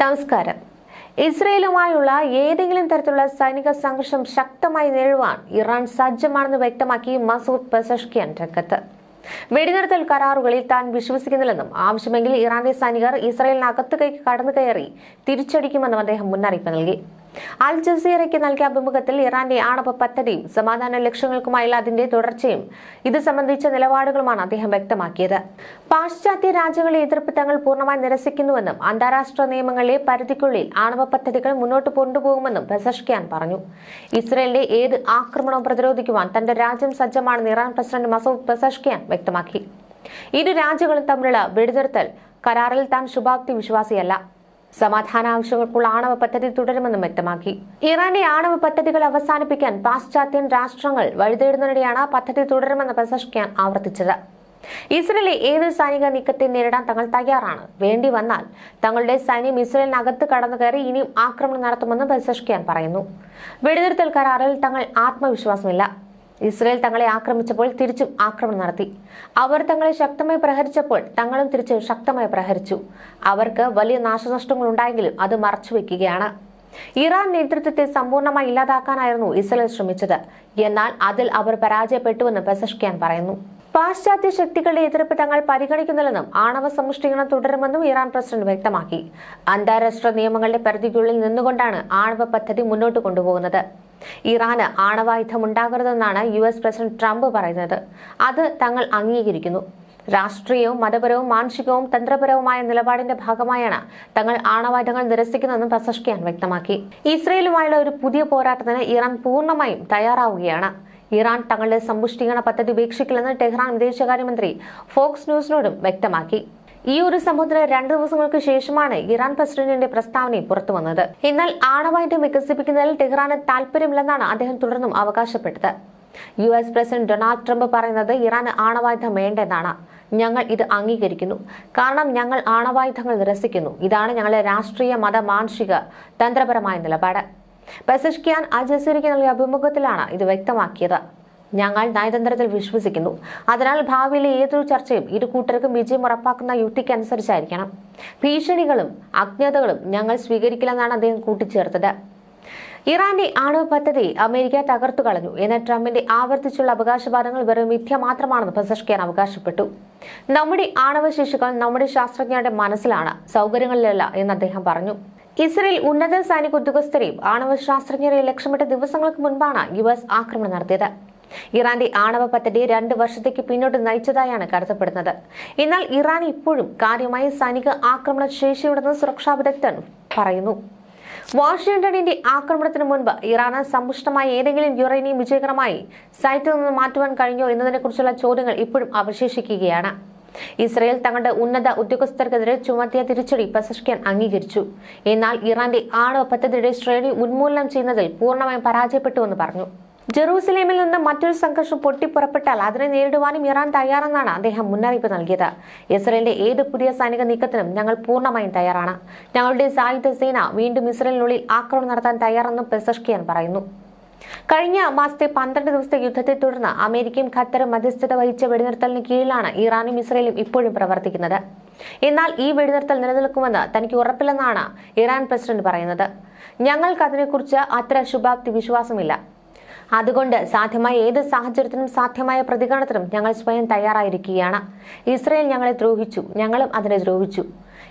നമസ്കാരം. ഇസ്രയേലുമായുള്ള ഏതെങ്കിലും തരത്തിലുള്ള സൈനിക സംഘർഷം ശക്തമായി നേരിടുവാൻ ഇറാൻ സജ്ജമാണെന്ന് വ്യക്തമാക്കി മസൂദ് പെസഷ്കിയൻ രംഗത്ത്. വെടിനിർത്തൽ കരാറുകളിൽ താൻ വിശ്വസിക്കുന്നില്ലെന്നും ആവശ്യമെങ്കിൽ ഇറാന്റെ സൈനികർ ഇസ്രയേലിനകത്തേക്ക് കടന്നു കയറി തിരിച്ചടിക്കുമെന്നും അദ്ദേഹം മുന്നറിയിപ്പ് നൽകി. അൽ ജസീറയ്ക്ക് നൽകിയ അഭിമുഖത്തിൽ ഇറാന്റെ ആണവ പദ്ധതിയും സമാധാന ലക്ഷ്യങ്ങൾക്കുമായുള്ള അതിന്റെ തുടർച്ചയും ഇത് സംബന്ധിച്ച നിലപാടുകളുമാണ് അദ്ദേഹം വ്യക്തമാക്കിയത്. പാശ്ചാത്യ രാജ്യങ്ങളെ എതിർപ്പ് തങ്ങൾ പൂർണമായി നിരസിക്കുന്നുവെന്നും അന്താരാഷ്ട്ര നിയമങ്ങളിലെ പരിധിക്കുള്ളിൽ ആണവ പദ്ധതികൾ മുന്നോട്ട് കൊണ്ടുപോകുമെന്നും പെസഷ്കിയാൻ പറഞ്ഞു. ഇസ്രയേലിന്റെ ഏത് ആക്രമണവും പ്രതിരോധിക്കുവാൻ തന്റെ രാജ്യം സജ്ജമാണെന്ന് ഇറാൻ പ്രസിഡന്റ് മസൂദ് പെസഷ്കിയാൻ വ്യക്തമാക്കി. ഇരു രാജ്യങ്ങളും തമ്മിലുള്ള വെടിനിർത്തൽ കരാറിൽ താൻ ശുഭാപ്തി വിശ്വാസിയല്ല. സമാധാന ആവശ്യങ്ങൾക്കുള്ള ആണവ പദ്ധതി തുടരുമെന്നും വ്യക്തമാക്കി. ഇറാന്റെ ആണവ പദ്ധതികൾ അവസാനിപ്പിക്കാൻ പാശ്ചാത്യൻ രാഷ്ട്രങ്ങൾ വഴിതേടുന്നതിനിടെയാണ് പദ്ധതി തുടരുമെന്ന് പ്രസഷ്കാൻ ആവർത്തിച്ചത്. ഇസ്രയേലിലെ ഏത് സൈനിക നീക്കത്തെ നേരിടാൻ തങ്ങൾ തയ്യാറാണ്? വേണ്ടി വന്നാൽ തങ്ങളുടെ സൈന്യം ഇസ്രയേലിനകത്ത് കടന്നു കയറി ഇനിയും ആക്രമണം നടത്തുമെന്ന് പെസഷ്കിയാൻ പറയുന്നു. വെടിനിർത്തൽ കരാറിൽ തങ്ങൾ ആത്മവിശ്വാസമില്ല. ഇസ്രയേൽ തങ്ങളെ ആക്രമിച്ചപ്പോൾ തിരിച്ചും ആക്രമണം നടത്തി. അവർ തങ്ങളെ ശക്തമായി പ്രഹരിച്ചപ്പോൾ തങ്ങളും തിരിച്ച് ശക്തമായി പ്രഹരിച്ചു. അവർക്ക് വലിയ നാശനഷ്ടങ്ങൾ ഉണ്ടായെങ്കിലും അത് മറച്ചുവെക്കുകയാണ് ഇറാൻ നേതൃത്വത്തെ സമ്പൂർണമായി ഇല്ലാതാക്കാനായിരുന്നു ഇസ്രയേൽ ശ്രമിച്ചത്. എന്നാൽ അതിൽ അവർ പരാജയപ്പെട്ടുവെന്ന് പെസഷ്കിയാൻ പറയുന്നു. പാശ്ചാത്യ ശക്തികളുടെ എതിർപ്പ് തങ്ങൾ പരിഗണിക്കുന്നില്ലെന്നും ആണവ സമുഷ്ടികരണം തുടരുമെന്നും ഇറാൻ പ്രസിഡന്റ് വ്യക്തമാക്കി. അന്താരാഷ്ട്ര നിയമങ്ങളുടെ പരിധിക്കുള്ളിൽ നിന്നുകൊണ്ടാണ് ആണവ പദ്ധതി മുന്നോട്ട് കൊണ്ടുപോകുന്നത്. ഇറാന് ആണവായുധം ഉണ്ടാകരുതെന്നാണ് യു എസ് പ്രസിഡന്റ് ട്രംപ് പറയുന്നത്. അത് തങ്ങൾ അംഗീകരിക്കുന്നു. രാഷ്ട്രീയവും മതപരവും മാനസികവും തന്ത്രപരവുമായ നിലപാടിന്റെ ഭാഗമായാണ് തങ്ങൾ ആണവായുധങ്ങൾ നിരസിക്കുന്നതെന്നും പ്രസഷ്കിയാൻ വ്യക്തമാക്കി. ഇസ്രയേലുമായുള്ള ഒരു പുതിയ പോരാട്ടത്തിന് ഇറാൻ പൂർണമായും തയ്യാറാവുകയാണ്. ഇറാൻ തങ്ങളുടെ സമ്പുഷ്ടീകരണ പദ്ധതി ഉപേക്ഷിക്കില്ലെന്ന് ടെഹ്റാൻ വിദേശകാര്യമന്ത്രി ഫോക്സ് ന്യൂസിനോടും വ്യക്തമാക്കി. ഈ ഒരു സംഭവത്തിന് രണ്ട് ദിവസങ്ങൾക്ക് ശേഷമാണ് ഇറാൻ പ്രസിഡന്റിന്റെ പ്രസ്താവന പുറത്തുവന്നത് എന്നാൽ ആണവായുധം വികസിപ്പിക്കുന്നതിൽ ടെഹ്റാന് താല്പര്യമില്ലെന്നാണ് അദ്ദേഹം തുടർന്നും അവകാശപ്പെട്ടത്. U S president Donald Trump പറയുന്നത് ഇറാന് ആണവായുധം വേണ്ടെന്നാണ്. ഞങ്ങൾ ഇത് അംഗീകരിക്കുന്നു. കാരണം ഞങ്ങൾ ആണവായുധങ്ങൾ നിരസിക്കുന്നു. ഇതാണ് ഞങ്ങളുടെ രാഷ്ട്രീയ മത മാനുഷിക തന്ത്രപരമായ നിലപാട്. പെസഷ്കിയാൻ അൽ നൽകിയ അഭിമുഖത്തിലാണ് ഇത് വ്യക്തമാക്കിയത്. ഞങ്ങൾ നയതന്ത്രത്തിൽ വിശ്വസിക്കുന്നു. അതിനാൽ ഭാവിയിലെ ഏതൊരു ചർച്ചയും ഇരു കൂട്ടർക്കും വിജയം ഉറപ്പാക്കുന്ന യുക്തിക്കനുസരിച്ചായിരിക്കണം ഭീഷണികളും അജ്ഞതകളും ഞങ്ങൾ സ്വീകരിക്കില്ലെന്നാണ് അദ്ദേഹം കൂട്ടിച്ചേർത്തത്. ഇറാന്റെ ആണവ പദ്ധതി അമേരിക്ക തകർത്തു കളഞ്ഞു. എന്ന ട്രംപിന്റെ ആവർത്തിച്ചുള്ള അവകാശവാദങ്ങൾ വെറും മിഥ്യ മാത്രമാണെന്ന് പെസഷ്കിയാൻ അവകാശപ്പെട്ടു. നമ്മുടെ ആണവ ശിശുക്കൾ നമ്മുടെ ശാസ്ത്രജ്ഞരുടെ മനസ്സിലാണ് സൗകര്യങ്ങളിലല്ല എന്ന് അദ്ദേഹം പറഞ്ഞു. ഇസ്രയേൽ ഉന്നത സൈനിക ഉദ്യോഗസ്ഥരെയും ആണവ ശാസ്ത്രജ്ഞരെയും ലക്ഷ്യമിട്ട ദിവസങ്ങൾക്ക് മുൻപാണ് യു ആക്രമണം നടത്തിയത്. ഇറാന്റെ ആണവ പദ്ധതി രണ്ട് വർഷത്തേക്ക് പിന്നോട്ട് നയിച്ചതായാണ് കരുതപ്പെടുന്നത്. എന്നാൽ ഇറാൻ ഇപ്പോഴും കാര്യമായി സൈനിക ആക്രമണ ശേഷിയുണ്ടെന്ന് സുരക്ഷാ വിദഗ്ധൻ പറയുന്നു. വാഷിംഗ്ടണിന്റെ ആക്രമണത്തിന് മുൻപ് ഇറാന് സമ്പുഷ്ടമായ ഏതെങ്കിലും യുറേനിയം വിജയകരമായി സൈറ്റിൽ നിന്ന് മാറ്റുവാൻ കഴിഞ്ഞോ എന്നതിനെക്കുറിച്ചുള്ള ചോദ്യങ്ങൾ ഇപ്പോഴും അവശേഷിക്കുകയാണ്. ഇസ്രയേൽ തങ്ങളുടെ ഉന്നത ഉദ്യോഗസ്ഥർക്കെതിരെ ചുമത്തിയ തിരിച്ചടി പെസഷ്കിയാൻ അംഗീകരിച്ചു. എന്നാൽ ഇറാന്റെ ആണവ പദ്ധതിയുടെ ശ്രേണി ഉന്മൂലനം ചെയ്യുന്നതിൽ പൂർണമായും പരാജയപ്പെട്ടുവെന്ന് പറഞ്ഞു. ജെറൂസലേമിൽ നിന്ന് മറ്റൊരു സംഘർഷം പൊട്ടിപ്പുറപ്പെട്ടാൽ അതിനെ നേരിടുവാനും ഇറാൻ തയ്യാറെന്നാണ് അദ്ദേഹം മുന്നറിയിപ്പ് നൽകിയത്. ഇസ്രയേലിന്റെ ഏത് പുതിയ സൈനിക നീക്കത്തിനും ഞങ്ങൾ പൂർണമായും തയ്യാറാണ്. ഞങ്ങളുടെ സായുധ സേന വീണ്ടും ഇസ്രയേലിനുള്ളിൽ ആക്രമണം നടത്താൻ തയ്യാറെന്നും പെസഷ്കിയാൻ പറയുന്നു. കഴിഞ്ഞ മാസത്തെ പന്ത്രണ്ട് ദിവസത്തെ യുദ്ധത്തെ തുടർന്ന് അമേരിക്കയും ഖത്തറും മധ്യസ്ഥത വഹിച്ച വെടിനിർത്തലിന് കീഴിലാണ് ഇറാനും ഇസ്രയേലും ഇപ്പോഴും പ്രവർത്തിക്കുന്നത്. എന്നാൽ ഈ വെടിനിർത്തൽ നിലനിൽക്കുമെന്ന് തനിക്ക് ഉറപ്പില്ലെന്നാണ് ഇറാൻ പ്രസിഡന്റ് പറയുന്നത്. ഞങ്ങൾക്ക് അതിനെക്കുറിച്ച് അത്ര ശുഭാപ്തി വിശ്വാസമില്ല. അതുകൊണ്ട് സാധ്യമായ ഏത് സാഹചര്യത്തിനും സാധ്യമായ പ്രതികരണത്തിനും ഞങ്ങൾ സ്വയം തയ്യാറായിരിക്കുകയാണ്. ഇസ്രയേൽ ഞങ്ങളെ ദ്രോഹിച്ചു. ഞങ്ങളും അതിനെ ദ്രോഹിച്ചു.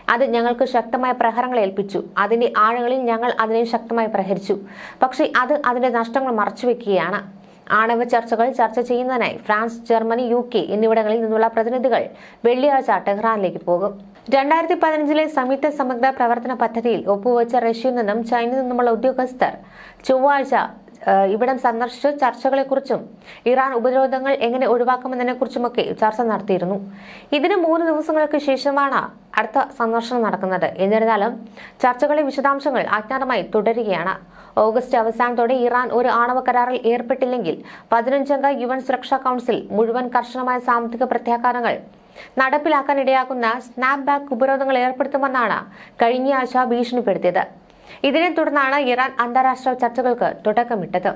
അത് ഞങ്ങൾക്ക് ശക്തമായ പ്രഹരങ്ങൾ ഏൽപ്പിച്ചു. അതിന്റെ ആഴങ്ങളിൽ ഞങ്ങൾ അതിനെ ശക്തമായി പ്രഹരിച്ചു. പക്ഷേ അത് അതിന്റെ നഷ്ടങ്ങൾ മറച്ചുവെക്കുകയാണ്. ആണവ ചർച്ചകൾ ചർച്ച ചെയ്യുന്നതിനായി ഫ്രാൻസ് ജർമ്മനി യു കെ എന്നിവിടങ്ങളിൽ നിന്നുള്ള പ്രതിനിധികൾ വെള്ളിയാഴ്ച ടെഹ്റാനിലേക്ക് പോകും. രണ്ടായിരത്തി പതിനഞ്ചിലെ സംയുക്ത സമഗ്ര പ്രവർത്തന പദ്ധതിയിൽ ഒപ്പുവെച്ച റഷ്യയിൽ നിന്നും ചൈനയിൽ നിന്നുമുള്ള ഉദ്യോഗസ്ഥർ ചൊവ്വാഴ്ച ഇവിടം സന്ദർശിച്ച് ചർച്ചകളെക്കുറിച്ചും ഇറാൻ ഉപരോധങ്ങൾ എങ്ങനെ ഒഴിവാക്കുമെന്നതിനെക്കുറിച്ചുമൊക്കെ ചർച്ച നടത്തിയിരുന്നു. ഇതിന് മൂന്ന് ദിവസങ്ങൾക്ക് ശേഷമാണ് അടുത്ത സന്ദർശനം നടക്കുന്നത്. എന്നിരുന്നാലും ചർച്ചകളെ വിശദാംശങ്ങൾ അജ്ഞാതമായി തുടരുകയാണ്. ഓഗസ്റ്റ് അവസാനത്തോടെ ഇറാൻ ഒരു ആണവ കരാറിൽ ഏർപ്പെട്ടില്ലെങ്കിൽ പതിനഞ്ചംഗ യു എൻ സുരക്ഷാ കൗൺസിൽ മുഴുവൻ കർശനമായ സാമ്പത്തിക പ്രത്യാഘാതങ്ങൾ നടപ്പിലാക്കാൻ ഇടയാക്കുന്ന സ്നാപ്ബാക്ക് ഉപരോധങ്ങൾ ഏർപ്പെടുത്തുമെന്നാണ് കഴിഞ്ഞയാഴ്ച ഭീഷണിപ്പെടുത്തിയത്. ഇതിനെ തുടർന്നാണ് ഇറാൻ അന്താരാഷ്ട്ര ചർച്ചകൾക്ക് തുടക്കമിട്ടത്.